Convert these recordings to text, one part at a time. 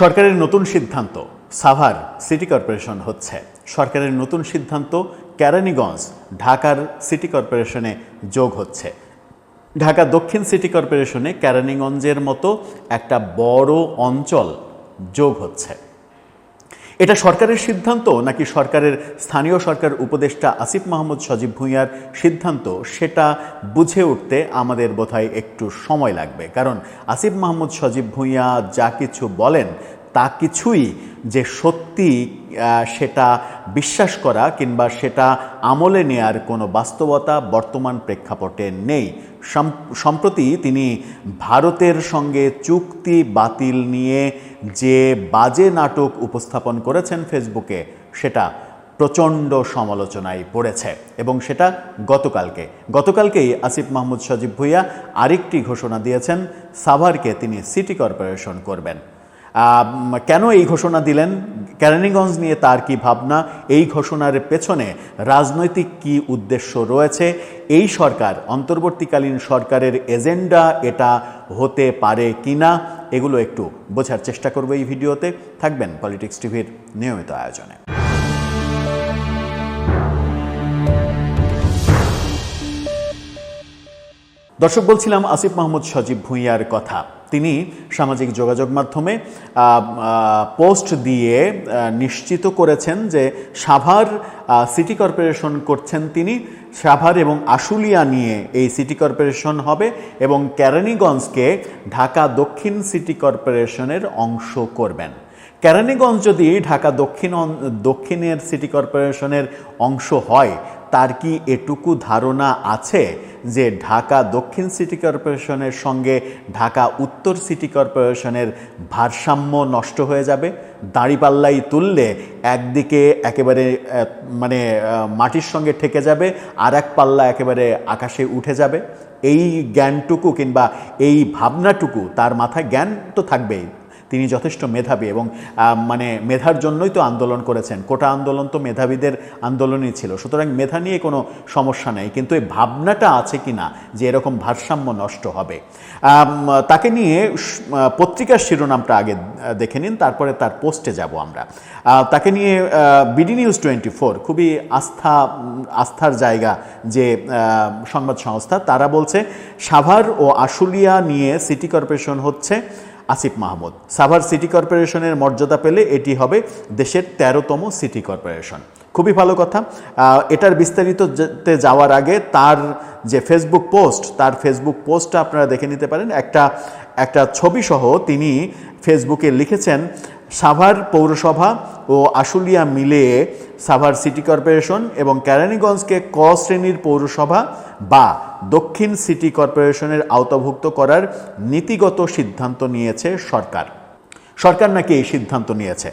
সরকারের নতুন সিদ্ধান্ত, সাভার সিটি কর্পোরেশন হচ্ছে। সরকারের নতুন সিদ্ধান্ত ক্যারানিগঞ্জ ঢাকার সিটি কর্পোরেশনে যোগ হচ্ছে। ঢাকা দক্ষিণ সিটি কর্পোরেশনে ক্যারানিগঞ্জের মতো একটা বড় অঞ্চল যোগ হচ্ছে। এটা সরকারের সিদ্ধান্ত নাকি সরকারের স্থানীয় সরকার উপদেষ্টা আসিফ মাহমুদ সজীব ভুঁইয়ার সিদ্ধান্ত? সেটা বুঝে উঠতে আমাদের বোধহয় একটু সময় লাগবে। কারণ আসিফ মাহমুদ সজীব ভুঁইয়া যা কিছু বলেন তা কিছুই যে সত্যি সেটা বিশ্বাস করা কিংবা সেটা আমলে নেয়ার কোনো বাস্তবতা বর্তমান প্রেক্ষাপটে নেই। সম্প্রতি তিনি ভারতের সঙ্গে চুক্তি বাতিল নিয়ে যে বাজে নাটক উপস্থাপন করেছেন ফেসবুকে, সেটা প্রচণ্ড সমালোচনায় পড়েছে এবং সেটা গতকালকে। গতকালকেই আসিফ মাহমুদ সজীব ভুইয়া আরেকটি ঘোষণা দিয়েছেন, সাভারকে তিনি সিটি কর্পোরেশন করবেন। কেন এই ঘোষণা দিলেন? কেরানীগঞ্জ নিয়ে তার কি ভাবনা? এই ঘোষণার পেছনে রাজনৈতিক কি উদ্দেশ্য রয়েছে? এই সরকার, অন্তর্বর্তীকালীন সরকারের এজেন্ডা এটা হতে পারে কিনা? এগুলো একটু বোঝার চেষ্টা করব এই ভিডিওতে। থাকবেন পলিটিক্স টিভির নিয়মিত আয়োজনে। দর্শক, বলছিলাম আসিফ মাহমুদ সজীব ভুঁইয়ার কথা। তিনি সামাজিক যোগাযোগ মাধ্যমে পোস্ট দিয়ে নিশ্চিত করেছেন যে সাভার সিটি কর্পোরেশন করছেন তিনি। সাভার এবং আশুলিয়া নিয়ে এই সিটি কর্পোরেশন হবে এবং কেরানীগঞ্জকে ঢাকা দক্ষিণ সিটি কর্পোরেশনের অংশ করবেন। কেরানীগঞ্জ যদি ঢাকা দক্ষিণ দক্ষিণের সিটি কর্পোরেশনের অংশ হয় তার কি এটুকু ধারণা আছে যে ঢাকা দক্ষিণ সিটি কর্পোরেশনের সঙ্গে ঢাকা উত্তর সিটি কর্পোরেশনের ভারসাম্য নষ্ট হয়ে যাবে? দাঁড়িপাল্লাই তুললে একদিকে একেবারে মানে মাটির সঙ্গে ঠেকে যাবে আর এক পাল্লা একেবারে আকাশে উঠে যাবে। এই জ্ঞানটুকু কিংবা এই ভাবনাটুকু তার মাথায় জ্ঞান তো থাকবেই। তিনি যথেষ্ট মেধাবী এবং মানে মেধার জন্যই তো আন্দোলন করেছেন। কোটা আন্দোলন তো মেধাবীদের আন্দোলনই ছিল। সুতরাং মেধা নিয়ে কোনো সমস্যা নেই। কিন্তু এই ভাবনাটা আছে কি না যে এরকম ভারসাম্য নষ্ট হবে? তাকে নিয়ে পত্রিকার শিরোনামটা আগে দেখে নিন, তারপরে তার পোস্টে যাব আমরা। তাকে নিয়ে বিডি নিউজ টোয়েন্টি ফোর খুবই আস্থা আস্থার জায়গা যে সংবাদ সংস্থা, তারা বলছে, সাভার ও আশুলিয়া নিয়ে সিটি কর্পোরেশন হচ্ছে আসিফ মাহমুদ। সাভার সিটি কর্পোরেশনের মর্যাদা পেলে এটি হবে দেশের তেরোতম সিটি কর্পোরেশন। খুবই ভালো কথা। এটার বিস্তারিত যেতে যাওয়ার আগে তার যে ফেসবুক পোস্ট, তার ফেসবুক পোস্টটা আপনারা দেখে নিতে পারেন। একটা একটা ছবি সহ তিনি ফেসবুকে লিখেছেন, সাভার পৌরসভা ও আশুলিয়া মিলিয়ে সাভার সিটি কর্পোরেশন এবং কেরানীগঞ্জকে ক শ্রেণির পৌরসভা বা দক্ষিণ সিটি কর্পোরেশনের আওতাভুক্ত করার নীতিগত সিদ্ধান্ত নিয়েছে সরকার। সরকার নাকি এই সিদ্ধান্ত নিয়েছে?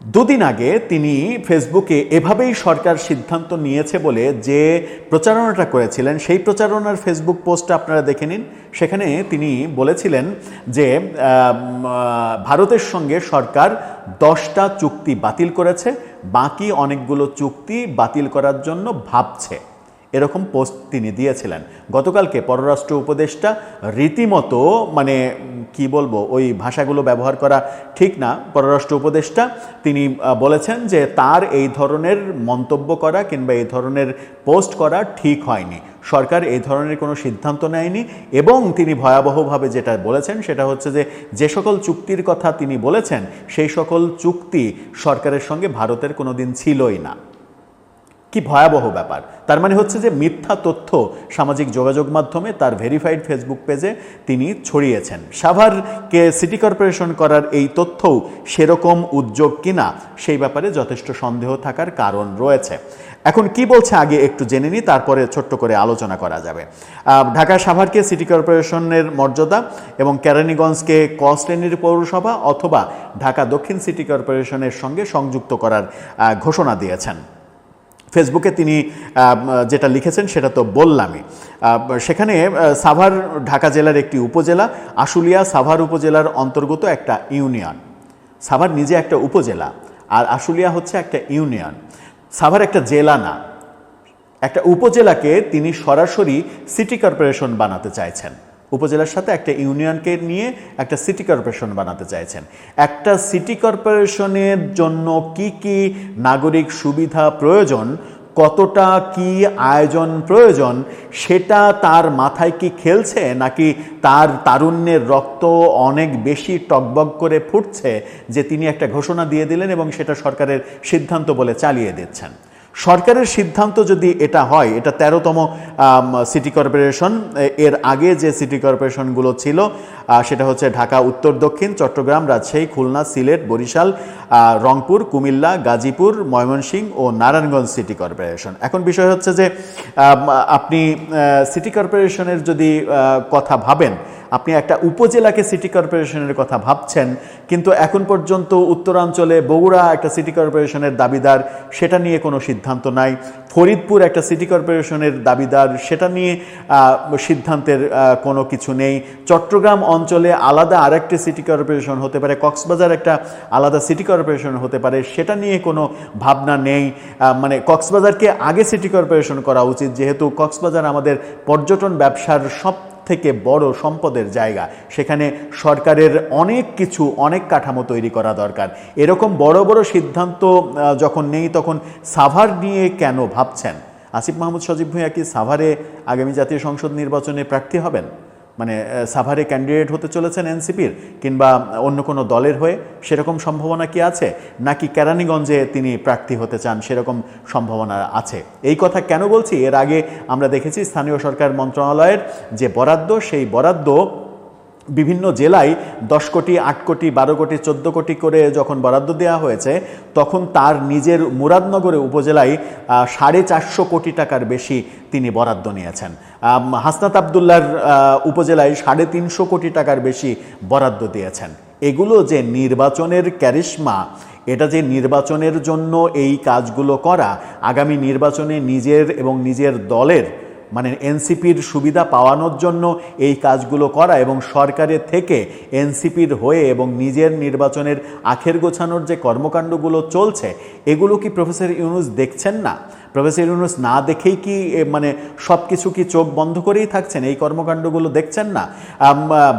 দুদিন আগে তিনি ফেসবুকে এভাবেই সরকার সিদ্ধান্ত নিয়েছে বলে যে প্রচারণাটা করেছিলেন, সেই প্রচারণার ফেসবুক পোস্টটা আপনারা দেখে নিন। সেখানে তিনি বলেছিলেন যে ভারতের সঙ্গে সরকার দশটা চুক্তি বাতিল করেছে, বাকি অনেকগুলো চুক্তি বাতিল করার জন্য ভাবছে। এরকম পোস্ট তিনি দিয়েছিলেন। গতকালকে পররাষ্ট্র উপদেষ্টা রীতিমতো মানে কি বলব, ওই ভাষাগুলো ব্যবহার করা ঠিক না। পররাষ্ট্র উপদেষ্টা তিনি বলেছেন যে তার এই ধরনের মন্তব্য করা কিংবা এই ধরনের পোস্ট করা ঠিক হয়নি। সরকার এই ধরনের কোনো সিদ্ধান্ত নেয়নি এবং তিনি ভয়াবহভাবে যেটা বলেছেন সেটা হচ্ছে যে যে সকল চুক্তির কথা তিনি বলেছেন, সেই সকল চুক্তি সরকারের সঙ্গে ভারতের কোনো দিন ছিলই না। কি ভয়াবহ ব্যাপার। তার মানে হচ্ছে যে মিথ্যা তথ্য সামাজিক যোগাযোগ মাধ্যমে তার ভেরিফাইড ফেসবুক পেজে তিনি ছড়িয়েছেন। সাভারকে সিটি কর্পোরেশন করার এই তথ্যও সেরকম উদ্যোগ কিনা সেই ব্যাপারে যথেষ্ট সন্দেহ থাকার কারণ রয়েছে। এখন কি বলছে আগে একটু জেনে নিই, তারপরে ছোট্ট করে আলোচনা করা যাবে। ঢাকা সাভারকে সিটি কর্পোরেশনের মর্যাদা এবং কেরানীগঞ্জকে ক শ্রেণির পৌরসভা অথবা ঢাকা দক্ষিণ সিটি কর্পোরেশনের সঙ্গে সংযুক্ত করার ঘোষণা দিয়েছেন। ফেসবুকে তিনি যেটা লিখেছেন সেটা তো বললামই। সেখানে সাভার ঢাকা জেলার একটি উপজেলা, আশুলিয়া সাভার উপজেলার অন্তর্গত একটা ইউনিয়ন। সাভার নিজে একটা উপজেলা, আর আশুলিয়া হচ্ছে একটা ইউনিয়ন। সাভার একটা জেলা না, একটা উপজেলাকে তিনি সরাসরি সিটি কর্পোরেশন বানাতে চাইছেন। উপজেলার সাথে একটা ইউনিয়নকে নিয়ে একটা সিটি কর্পোরেশন বানাতে চাইছেন। একটা সিটি কর্পোরেশনের জন্য কি কি নাগরিক সুবিধা প্রয়োজন, কতটা কি আয়োজন প্রয়োজন, সেটা তার মাথায় কি খেলছে নাকি তার তারুণ্যের রক্ত অনেক বেশি টকবক করে ফুটছে যে তিনি একটা ঘোষণা দিয়ে দিলেন এবং সেটা সরকারের সিদ্ধান্ত বলে চালিয়ে দিচ্ছেন? সরকারের সিদ্ধান্ত যদি এটা হয়, এটা তেরোতম সিটি কর্পোরেশন এর আগে যে সিটি কর্পোরেশনগুলো ছিল সেটা হচ্ছে ঢাকা, উত্তর, দক্ষিণ, চট্টগ্রাম, রাজশাহী, খুলনা, সিলেট, বরিশাল রংপুর, কুমিল্লা, গাজীপুর ময়মনসিংহ ও নারায়ণগঞ্জ সিটি কর্পোরেশন। এখন বিষয় হচ্ছে যে আপনি সিটি কর্পোরেশনের যদি কথা ভাবেন, আপনি একটা উপজেলাকে সিটি কর্পোরেশনের কথা ভাবছেন, কিন্তু এখন পর্যন্ত উত্তরাঞ্চলে বগুড়া একটা সিটি কর্পোরেশনের দাবিদার, সেটা নিয়ে কোনো সিদ্ধান্ত নাই। ফরিদপুর একটা সিটি কর্পোরেশনের দাবিদার, সেটা নিয়ে সিদ্ধান্তের কোনো কিছু নেই। চট্টগ্রাম অঞ্চলে আলাদা আরেকটি সিটি কর্পোরেশন হতে পারে, কক্সবাজার একটা আলাদা সিটি কর্পোরেশন হতে পারে, সেটা নিয়ে কোনো ভাবনা নেই। মানে কক্সবাজারকে আগে সিটি কর্পোরেশন করা উচিত, যেহেতু কক্সবাজার আমাদের পর্যটন ব্যবসার সব থেকে বড় সম্পদের জায়গা। সেখানে সরকারের অনেক কিছু, অনেক কাঠামো তৈরি করা দরকার। এরকম বড় বড় সিদ্ধান্ত যখন নেই, তখন সাভার নিয়ে কেন ভাবছেন? আসিফ মাহমুদ সজীব ভূঁইয়া কি সাভারে আগামী জাতীয় সংসদ নির্বাচনে প্রার্থী হবেন? মানে সাভারে ক্যান্ডিডেট হতে চলেছেন এনসিপির কিংবা অন্য কোনো দলের হয়ে, সেরকম সম্ভাবনা কি আছে? নাকি কেরানীগঞ্জে তিনি প্রার্থী হতে চান, সেরকম সম্ভাবনা আছে? এই কথা কেন বলছি? এর আগে আমরা দেখেছি স্থানীয় সরকার মন্ত্রণালয়ের যে বরাদ্দ, সেই বরাদ্দ বিভিন্ন জেলায় দশ কোটি, আট কোটি, বারো কোটি, চোদ্দ কোটি করে যখন বরাদ্দ দেওয়া হয়েছে, তখন তার নিজের মুরাদনগরে উপজেলায় সাড়ে চারশো কোটি টাকার বেশি তিনি বরাদ্দ নিয়েছেন। হাসনাত আবদুল্লার উপজেলায় সাড়ে তিনশো কোটি টাকার বেশি বরাদ্দ দিয়েছেন। এগুলো যে নির্বাচনের ক্যারিশমা, এটা যে নির্বাচনের জন্য এই কাজগুলো করা, আগামী নির্বাচনে নিজের এবং নিজের দলের মানে এনসিপির সুবিধা পাওয়ানোর জন্য এই কাজগুলো করা এবং সরকারের থেকে এনসিপির হয়ে এবং নিজের নির্বাচনের আখের গোছানোর যে কর্মকাণ্ডগুলো চলছে, এগুলো কি প্রফেসর ইউনুস দেখছেন না? প্রফেসর ইউনুস না দেখেই কি মানে সব কিছু কি চোখ বন্ধ করেই থাকছেন? এই কর্মকাণ্ডগুলো দেখছেন না?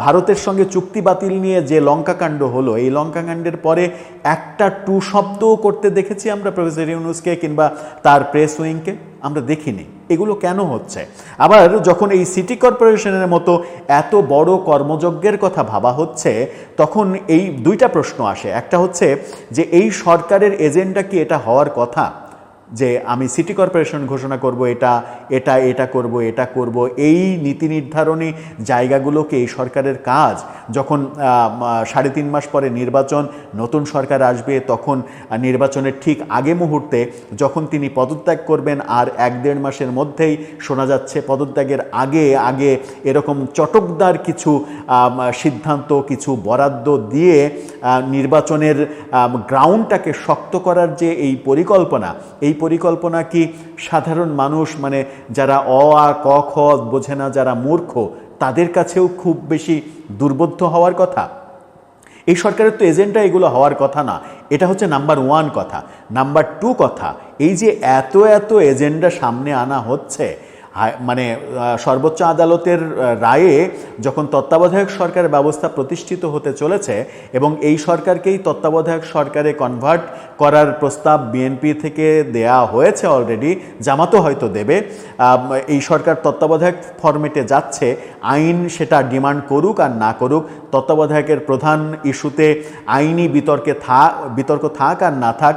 ভারতের সঙ্গে চুক্তি বাতিল নিয়ে যে লঙ্কাকাণ্ড হলো, এই লঙ্কাকাণ্ডের পরে একটা টু শব্দও করতে দেখেছি আমরা প্রফেসর ইউনুসকে কিংবা তার প্রেস উইংকে। আমরা দেখিনি। এগুলো কেন হচ্ছে? আবার যখন এই সিটি কর্পোরেশনের মতো এত বড় কর্মযজ্ঞের কথা ভাবা হচ্ছে, তখন এই দুইটা প্রশ্ন আসে। একটা হচ্ছে যে এই সরকারের এজেন্ডা কি এটা হওয়ার কথা? যে আমি সিটি কর্পোরেশন ঘোষণা করব, এটা এটা এটা করব এটা করব, এই নীতি নির্ধারণী জায়গাগুলোকে এই সরকারের কাজ, যখন সাড়ে তিন মাস পরে নির্বাচন, নতুন সরকার আসবে, তখন নির্বাচনের ঠিক আগে মুহূর্তে যখন তিনি পদত্যাগ করবেন, আর এক দেড় মাসের মধ্যেই শোনা যাচ্ছে পদত্যাগের আগে আগে এরকম চটকদার কিছু সিদ্ধান্ত, কিছু বরাদ্দ দিয়ে নির্বাচনের গ্রাউন্ডটাকে শক্ত করার যে এই পরিকল্পনা, এই পরিকল্পনা কি? সাধারণ মানুষ মানে যারা অ আ ক, খ বোঝে না, যারা মূর্খ, তাদের কাছেও খুব বেশি দুর্বোধ্য হওয়ার কথা? এই সরকারের তো এজেন্ডা এগুলো হওয়ার কথা না। এটা হচ্ছে নাম্বার ওয়ান কথা। নাম্বার টু কথা, এই যে এত এত এজেন্ডা সামনে আনা হচ্ছে মানে সর্বোচ্চ আদালতের রায়ে যখন তত্ত্বাবধায়ক সরকার ব্যবস্থা প্রতিষ্ঠিত হতে চলেছে এবং এই সরকারকেই তত্ত্বাবধায়ক সরকারে কনভার্ট করার প্রস্তাব বিএনপি থেকে দেয়া হয়েছে অলরেডি জামাতও হয়তো দেবে এই সরকার তত্ত্বাবধায়ক ফরম্যাটে যাচ্ছে, আইন সেটা ডিমান্ড করুক আর না করুক, তত্ত্বাবধায়কের প্রধান ইস্যুতে আইনি বিতর্কে থা, বিতর্ক থাক আর না থাক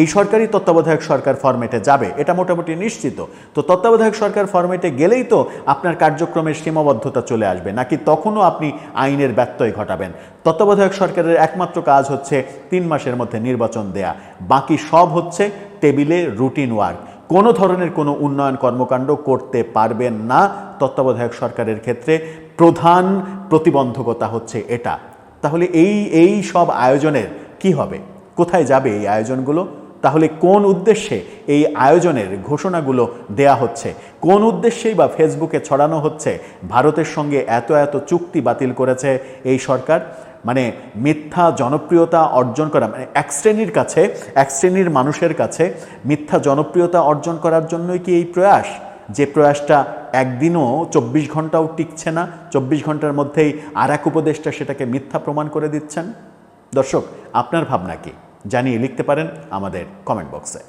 এই সরকারই তত্ত্বাবধায়ক সরকার ফরম্যাটে যাবে, এটা মোটামুটি নিশ্চিত। তো তত্ত্বাবধায়ক সরকার ফরম্যাটে গেলেই তো আপনার কার্যক্রমের সীমাবদ্ধতা চলে আসবে। নাকি তখনও আপনি আইনের ব্যত্যয় ঘটাবেন? তত্ত্বাবধায়ক সরকারের একমাত্র কাজ হচ্ছে তিন মাসের মধ্যে নির্বাচন দেয়া। বাকি সব হচ্ছে টেবিলে রুটিন ওয়ার্ক কোনো ধরনের কোনো উন্নয়ন কর্মকাণ্ড করতে পারবেন না তত্ত্বাবধায়ক সরকারের ক্ষেত্রে। প্রধান প্রতিবন্ধকতা হচ্ছে এটা। তাহলে এই এই সব আয়োজনের কি হবে? কোথায় যাবে এই আয়োজনগুলো? তাহলে কোন উদ্দেশ্যে এই আয়োজনের ঘোষণাগুলো দেয়া হচ্ছে? কোন উদ্দেশ্যেই বা ফেসবুকে ছড়ানো হচ্ছে? ভারতের সঙ্গে এত এত চুক্তি বাতিল করেছে এই সরকার? মানে মিথ্যা জনপ্রিয়তা অর্জন করা মানে এক শ্রেণির কাছে, এক শ্রেণির মানুষের কাছে মিথ্যা জনপ্রিয়তা অর্জন করার জন্যই কি এই প্রয়াস? যে প্রয়াসটা একদিনও চব্বিশ ঘন্টাও টিকছে না, চব্বিশ ঘণ্টার মধ্যেই আর এক উপদেষ্টা সেটাকে মিথ্যা প্রমাণ করে দিচ্ছেন? দর্শক, আপনার ভাবনা কি? জানিয়ে লিখতে পারেন আমাদের কমেন্ট বক্সে